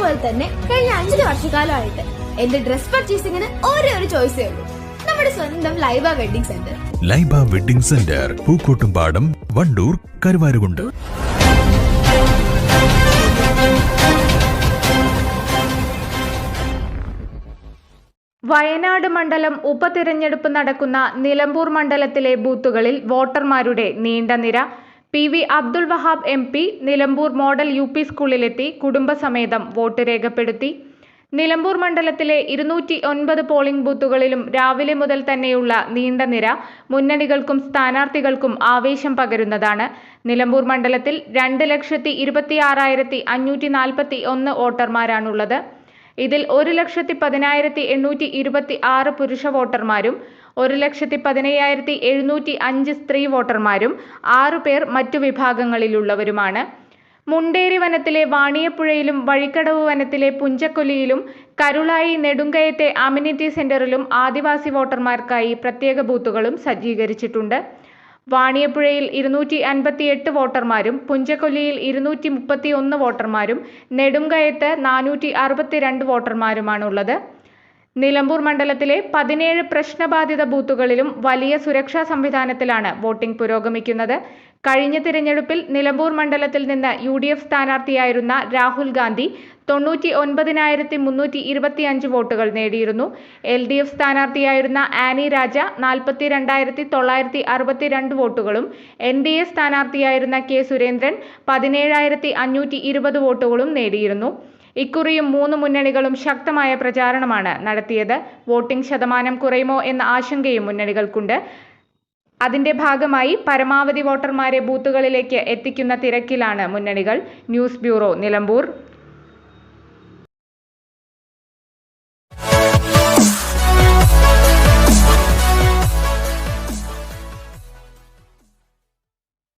പോലെ തന്നെ കഴിഞ്ഞ അഞ്ചു വർഷക്കാലമായിട്ട് എന്റെ ഡ്രസ് പർച്ചേസിംഗിന് ഒരേ ഒരു ചോയ്സേ ഉള്ളൂ. നമ്മുടെ സ്വന്തം Laiba wedding centre Laiba wedding centre Pookkottumpadam Wandoor Karuvarakundu. Wayanad മണ്ഡലം ഉപതിരഞ്ഞെടുപ്പ് നടക്കുന്ന നിലമ്പൂർ മണ്ഡലത്തിലെ ബൂത്തുകളിൽ വോട്ടർമാരുടെ നീണ്ട നിര P V Abdul Wahab M P Nilambur model U P സ്കൂളിലെത്തി കുടുംബസമേതം വോട്ട് രേഖപ്പെടുത്തി. നിലമ്പൂർ മണ്ഡലത്തിലെ ഇരുന്നൂറ്റി ഒൻപത് പോളിംഗ് ബൂത്തുകളിലും രാവിലെ മുതൽ തന്നെയുള്ള നീണ്ട നിര മുന്നണികൾക്കും സ്ഥാനാർത്ഥികൾക്കും ആവേശം പകരുന്നതാണ്. നിലമ്പൂർ മണ്ഡലത്തിൽ രണ്ട് ലക്ഷത്തി ഇരുപത്തി ആറായിരത്തി അഞ്ഞൂറ്റി നാൽപ്പത്തി ഒന്ന് വോട്ടർമാരാണുള്ളത്. ഇതിൽ ഒരു ലക്ഷത്തി പതിനായിരത്തി എണ്ണൂറ്റി ഇരുപത്തി ആറ് പുരുഷ വോട്ടർമാരും ഒരു ലക്ഷത്തി പതിനയ്യായിരത്തി എഴുന്നൂറ്റി അഞ്ച് സ്ത്രീ വോട്ടർമാരും ആറു പേർ മറ്റു വിഭാഗങ്ങളിലുള്ളവരുമാണ്. മുണ്ടേരി വനത്തിലെ വാണിയപ്പുഴയിലും വഴിക്കടവ് വനത്തിലെ പുഞ്ചക്കൊല്ലിയിലും കരുളായി നെടുങ്കയത്തെ അമ്യൂണിറ്റി സെന്ററിലും ആദിവാസി വോട്ടർമാർക്കായി പ്രത്യേക ബൂത്തുകളും സജ്ജീകരിച്ചിട്ടുണ്ട്. വാണിയപ്പുഴയിൽ ഇരുന്നൂറ്റി അൻപത്തി എട്ട് വോട്ടർമാരും പുഞ്ചക്കൊല്ലിയിൽ ഇരുന്നൂറ്റി മുപ്പത്തി ഒന്ന് വോട്ടർമാരും നെടുങ്കയത്ത് നാനൂറ്റി അറുപത്തിരണ്ട് വോട്ടർമാരുമാണുള്ളത്. നിലമ്പൂർ മണ്ഡലത്തിലെ പതിനേഴ് പ്രശ്നബാധിത ബൂത്തുകളിലും വലിയ സുരക്ഷാ സംവിധാനത്തിലാണ് വോട്ടിംഗ് പുരോഗമിക്കുന്നത്. കഴിഞ്ഞ തിരഞ്ഞെടുപ്പിൽ നിലമ്പൂർ മണ്ഡലത്തിൽ നിന്ന് യു ഡി എഫ് സ്ഥാനാർത്ഥിയായിരുന്ന രാഹുൽ ഗാന്ധി തൊണ്ണൂറ്റി ഒൻപതിനായിരത്തി മുന്നൂറ്റി ഇരുപത്തിയഞ്ച് വോട്ടുകൾ നേടിയിരുന്നു. എൽ ഡി എഫ് സ്ഥാനാർത്ഥിയായിരുന്ന ആനി രാജ നാൽപ്പത്തി രണ്ടായിരത്തി തൊള്ളായിരത്തി അറുപത്തിരണ്ട് വോട്ടുകളും എൻ ഡി എ സ്ഥാനാർത്ഥിയായിരുന്ന കെ സുരേന്ദ്രൻ പതിനേഴായിരത്തി അഞ്ഞൂറ്റി ഇരുപത് വോട്ടുകളും നേടിയിരുന്നു. ഇക്കുറിയും മൂന്ന് മുന്നണികളും ശക്തമായ പ്രചാരണമാണ് നടത്തിയത്. വോട്ടിംഗ് ശതമാനം കുറയുമോ എന്ന ആശങ്കയും മുന്നണികൾക്കുണ്ട്. അതിന്റെ ഭാഗമായി പരമാവധി വോട്ടർമാരെ ബൂത്തുകളിലേക്ക് എത്തിക്കുന്ന തിരക്കിലാണ് മുന്നണികൾ. News bureau Nilambur.